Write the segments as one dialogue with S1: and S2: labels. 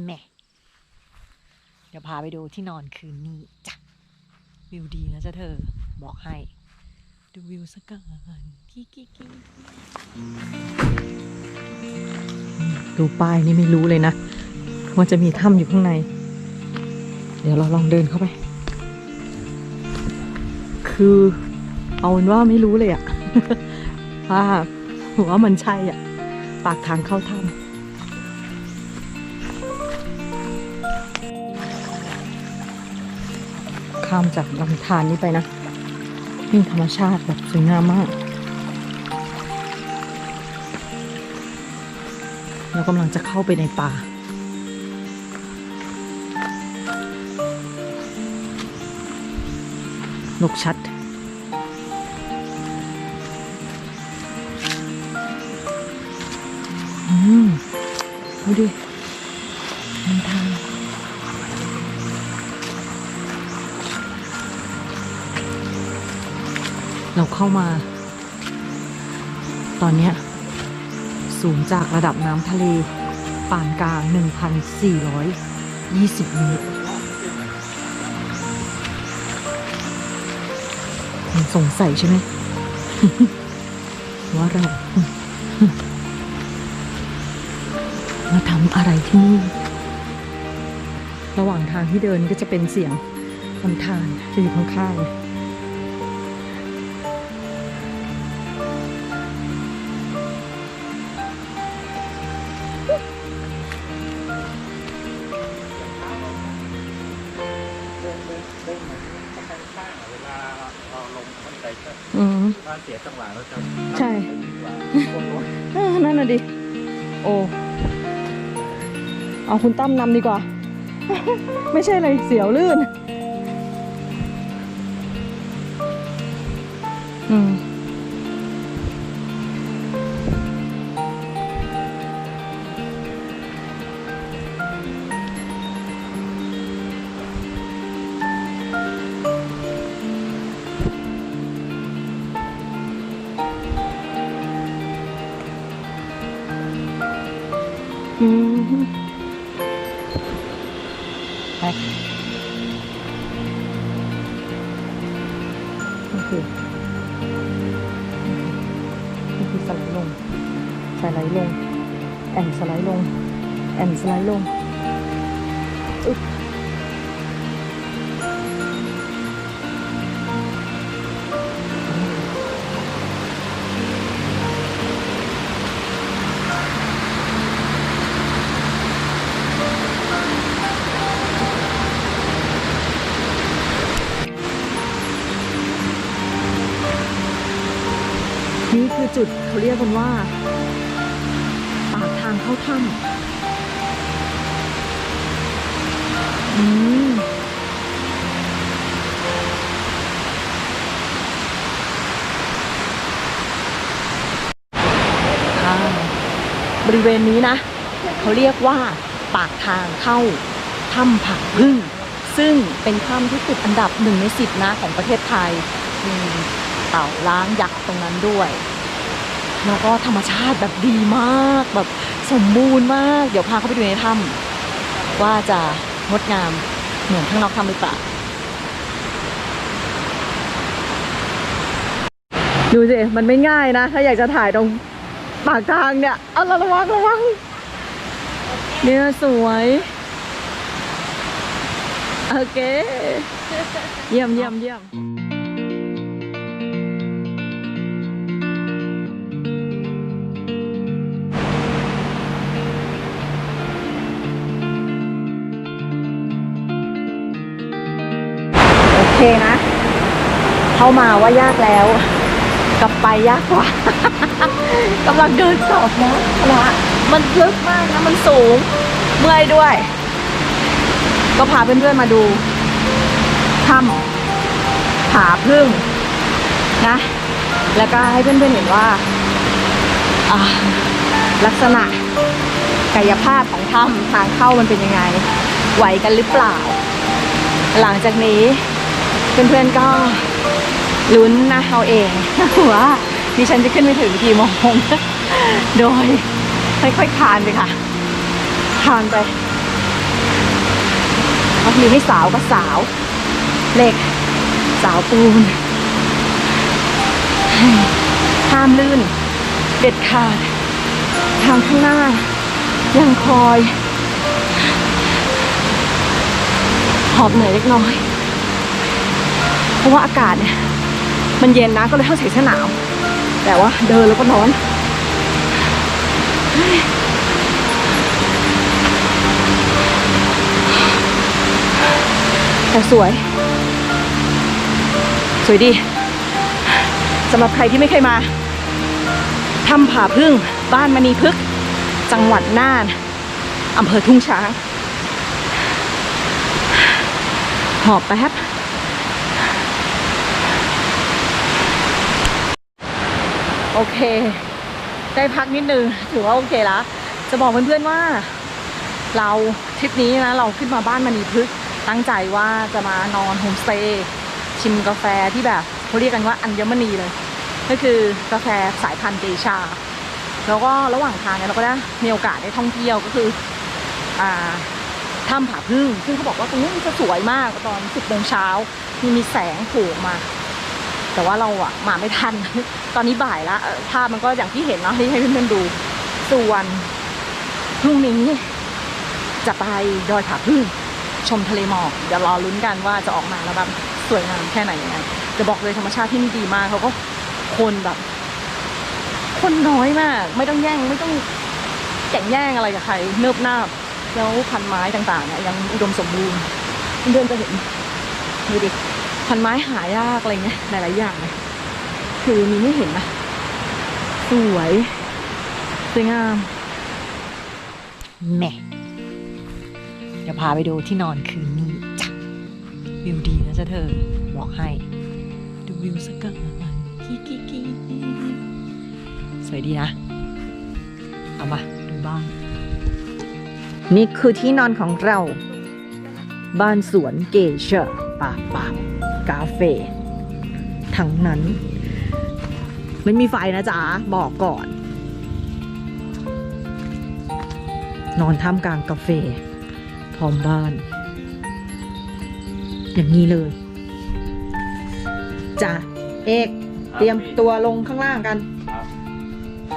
S1: แม่เดี๋ยวพาไปดูที่นอนคืนนี้จ้ะวิวดีนะจ๊ะเธอบอกให้ ดูวิวสักก่อนกิ๊กกิ๊กดูป้ายนี่ไม่รู้เลยนะว่าจะมีถ้ำอยู่ข้างใน เดี๋ยวเราลองเดินเข้าไป คือเอาเป็นว่าไม่รู้เลยอะว่าว่ามันใช่อะปากทางเข้าถ้ำ ข้ามจากลำธารนี้ไปนะนี่ธรรมชาติแบบสวยงามมาก เรากำลังจะเข้าไปในป่า นกชัดอืมดูดิ เราเข้ามา ตอนนี้สูงจากระดับน้ำทะเลปานกลาง 1,420 เมตรยังสงสัยใช่ไหม ว่าเรา มาทำอะไรที่นี่ ระหว่างทางที่เดินก็จะเป็นเสียงลำธารจะอยู่ข้างๆ
S2: เสียจังหวะเราจะ
S1: ใช่ เออนั่นน่ะดิ โอ้ เอาคุณตั้มนำดีกว่า ไม่ใช่อะไรเสียวลื่น อืม ไปนี่คือนี่คือสไลด์ลง สไลด์ลง แอนสไลด์ลง แอนสไลด์ลงอึ๊บ นี่คือจุดเขาเรียกกันว่า ปากทางเข้าถ้ำอืมค่ะบริเวณนี้นะ เขาเรียกว่า ปากทางเข้าถ้ำผาพึ่ง ซึ่งเป็นถ้ำที่ติดอันดับหนึ่งในสิบนะของประเทศไทย เต่าล้างยักษ์ตรงนั้นด้วย แล้วก็ธรรมชาติแบบดีมากแบบสมบูรณ์มาก เดี๋ยวพาเข้าไปดูในถ้ำว่าจะงดงามเหมือนข้างนอกถ้ำหรือเปล่าดูสิมันไม่ง่ายนะ ถ้าอยากจะถ่ายตรงปากทางเนี่ยเอาระวังระวังเนี่ยสวยโอเค เยี่ยมเยี่ยมเยี่ยม นะ เข้ามาว่ายากแล้ว กลับไปยากกว่ากำลังเดินสอบนะละมันลึกมากนะ มันสูง เมื่อยด้วย ก็พาเพื่อนๆมาดูถ้ำผาพึ่งนะ แล้วก็ให้เพื่อนๆเห็นว่าลักษณะกายภาพของถ้ำทางเข้ามันเป็นยังไง ไหวกันหรือเปล่า หลังจากนี้ เพื่อนๆก็ลุ้นนะเอาเองว่าดิฉันจะขึ้นไปถึงกี่โมงโดยค่อยๆคานไปค่ะคานไปมีให้สาวก็สาวเหล็กสาวปูน ห้ามลื่น เด็ดขาด ทางข้างหน้า ยังคอย หอบเหนื่อยเล็กน้อย เพราะว่าอากาศเนี่ยมันเย็นนะก็เลยเข้าใส่เสื้อหนาว แต่ว่าเดินแล้วก็ร้อนแต่สวย สวยดีสำหรับใครที่ไม่เคยมาถ้ำผาพึ่งบ้านมณีพึกษ์จังหวัดน่านอำเภอทุ่งช้าง หอบแป๊บ โอเค ได้พักนิดนึง ถือว่าโอเคละ จะบอกเพื่อนๆว่า เราทริปนี้นะ เราขึ้นมาบ้านมณีพึกษ์ตั้งใจว่าจะมานอนโฮมสเตย์ชิมกาแฟที่แบบเขาเรียกกันว่าอัญมณีเลย ก็คือกาแฟสายพันธุ์เกชา แล้วก็ระหว่างทางเนี่ยเราก็ได้มีโอกาสได้ท่องเที่ยวก็คืออ่าถ้ำผาพึ่ง ซึ่งเขาบอกว่าตรงนี้มันจะสวยมากตอนสิบโมงเช้ามีมีแสงโผล่มา แต่ว่าเราอะมาไม่ทัน ตอนนี้บ่ายแล้วภาพมันก็อย่างที่เห็นเนาะให้ให้เพื่อนๆดู ส่วนพรุ่งนี้จะไปดอยผาพึ่งชมทะเลหมอกเดี๋ยวรอลุ้นกันว่าจะออกมาแล้วแบบสวยงามแค่ไหนยังไงจะบอกเลยธรรมชาติที่นี่ดีมากเขาก็คนแบบ คนน้อยมาก ไม่ต้องแย่งไม่ต้องแข่งแย่งอะไรกับใครเนิบนาบแล้วพันไม้ต่างๆเนี่ยยังอุดมสมบูรณ์เดินจะเห็นดูดิ พันไม้หายากอะไรเงี้ยหลายๆอย่างเลยคือมีให้เห็นนะสวยสวยงามแหม่เดี๋ยวพาไปดูที่นอนคืนนี้จ้ะวิวดีนะจ๊ะเธอ บอกให้ ดูวิวสักกันกิ๊กกิ๊กกิ๊สวยดีนะ เอามา ดูบ้านนี่คือที่นอนของเรา บ้านสวนเกเชอร์ ปาปากาเฟ่ทั้งนั้น ไม่มีไฟนะจ๊ะ บอกก่อน นอนท่ามกลางกาแฟพร้อมบ้าน อย่างนี้เลยจ้ะเอกเตรียมตัวลงข้างล่างกัน
S2: ครับ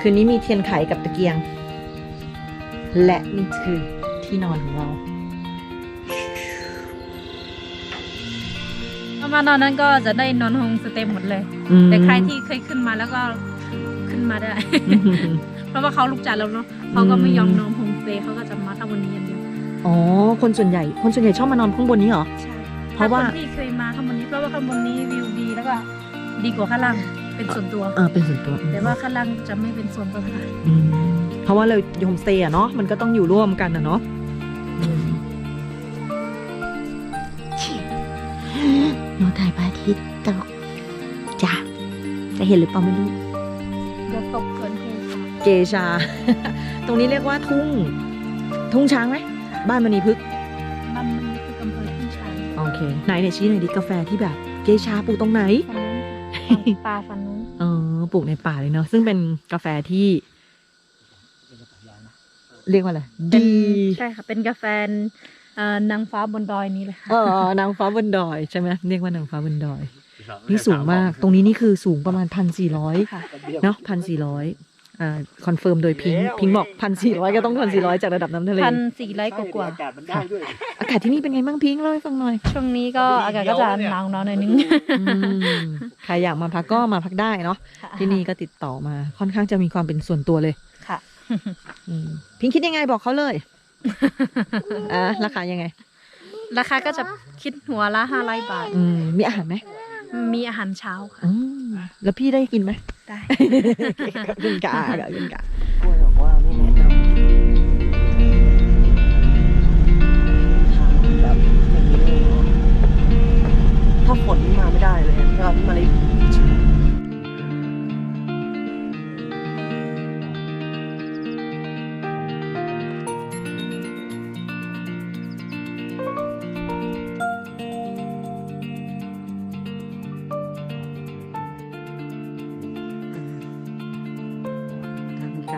S1: คืนนี้มีเทียนไขกับตะเกียง และนี่คือที่นอนของเรา
S3: มาณนั้นก็จะได้นอนโฮมสเตย์หมดเลยแต่ใครที่เคยขึ้นมาแล้วก็ขึ้นมาได้ เพราะว่าเขาลูกจัดแล้วเนาะเขาก็ไม่ยอมนอนโฮมสเตย์เขาก็จะมาทำวันนี้อย่างเดียว
S1: อ๋อ คนส่วนใหญ่ คนส่วนใหญ่ชอบมานอนข้างบนนี้เหรอ
S3: ใช่
S1: เพราะว่า
S3: ถ้คนที่เคยมาข้างบนนี้เพราะว่าข้างบนนี้วิวดีแล้วก็ดีกว่าข้างล่างเป็นส่วนตัว
S1: เออเป็นส่วนตัว
S3: แต่ว่าข้างล่างจะไม่เป็นส่วนตัวเท่าไหร่
S1: อืมเพราะว่าเราอยู่โฮมสเตย์อะเนาะ มันก็ต้องอยู่ร่วมกันอะเนาะ
S4: ถ่ายพระอาทิตย์ตกจ้ะจะเห็นหรือเปล่าไม่รู้
S3: เดี๋ยวตกเกินเทศ
S1: เกชา ตรงนี้เรียกว่าทุ่ง ทุ่งช้างไหมบ้านมณีพึกษ์
S3: มันมันคือกำเภอทุ่งช้าง
S1: โอเคไหนไหนชี้หน่อยดิกาแฟที่แบบ เกชาปลูกตรงไหน
S3: ฝั่งนู้นค่ะฝั่งป่าฝั่งนู้น
S1: เออปลูกในป่าเลยเนาะซึ่งเป็นกาแฟที่เรียกว่าอะไร
S3: เป็น
S1: ดี
S3: ใช่ค่ะเป็นกาแฟเอ่อ นางฟ้าบนดอยนี้เลยค่ะ
S1: เออนางฟ้าบนดอยใช่ไหมเรียกว่านางฟ้าบนดอย นี่สูงมาก ตรงนี้นี่คือสูงประมาณพันสี่ร้อย
S3: ค่ะ
S1: เนาะพันสี่ร้อยอ่าคอนเฟิร์มโดยพิงค์พิงค์บอกพันสี่ร้อยก็ต้องพันสี่ร้อยจากระดับน้ำทะเล
S3: พันสี่ร้อยกว่า
S2: อากาศมันได้ด้วย
S1: อากาศที่นี่เป็นไงบ้างพิงค์เล่าให้ฟังหน่อย
S3: ๆช่วงนี้ก็อากาศก็จะหนาวหนาวๆหน่อยนึง
S1: อืมใครอยากมาพักก็มาพักได้เนาะที่นี่ก็ติดต่อมาค่อนข้างจะมีความเป็นส่วนตัวเลย
S3: ค่ะ
S1: อืมพิงค์คิดยังไงบอกเขาเลย อะราคายังไง
S3: ราคาก็จะคิดหัวละห้าร้อยบาท
S1: อืมมีอาหารไหม
S3: มีอาหารเช้าค่ะ
S1: อืมแล้วพี่ได้กินไหม
S3: ได้
S1: ขอบคุณกาขอบคุณกา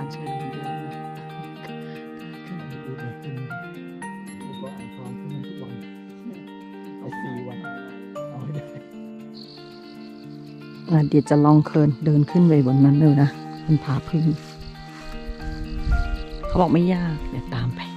S1: การเชิญเยอะเดี๋ยวจะลองเคินเดินขึ้นไปบนนั้นเลยนะมันผาพึ่งเขาบอกไม่ยาก เดี๋ยวตามไป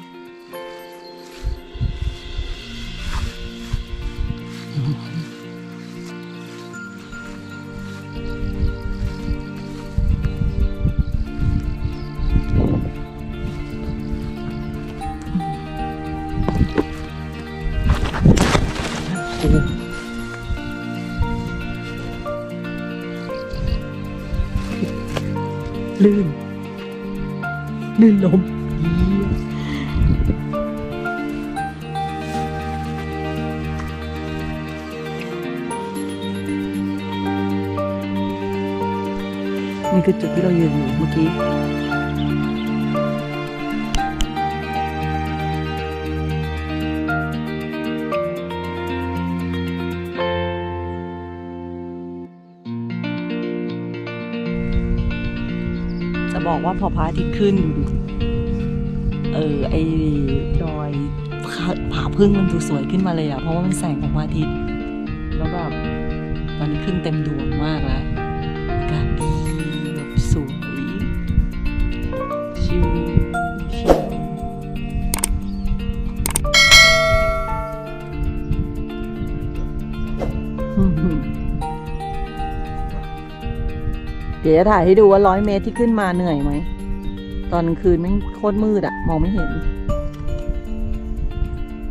S1: ลื่น ลื่นลมเยี่ยมนี่คือจุดที่เรายืนอยู่เมื่อกี้ บอกว่าพอพระอาทิตย์ขึ้นดูดิเออไอดอยผาผาพึ่งมันดูสวยขึ้นมาเลยอะเพราะว่ามันแสงของพระอาทิตย์แล้วแบบตอนนี้ขึ้นเต็มดวงมากแล้ว ดี๋ยวจะถ่ายให้ดูว่าร้อยเมตรที่ขึ้นมาเหนื่อยไหม ตอนคืนไมันโคตรมืดอะมองไม่เห็น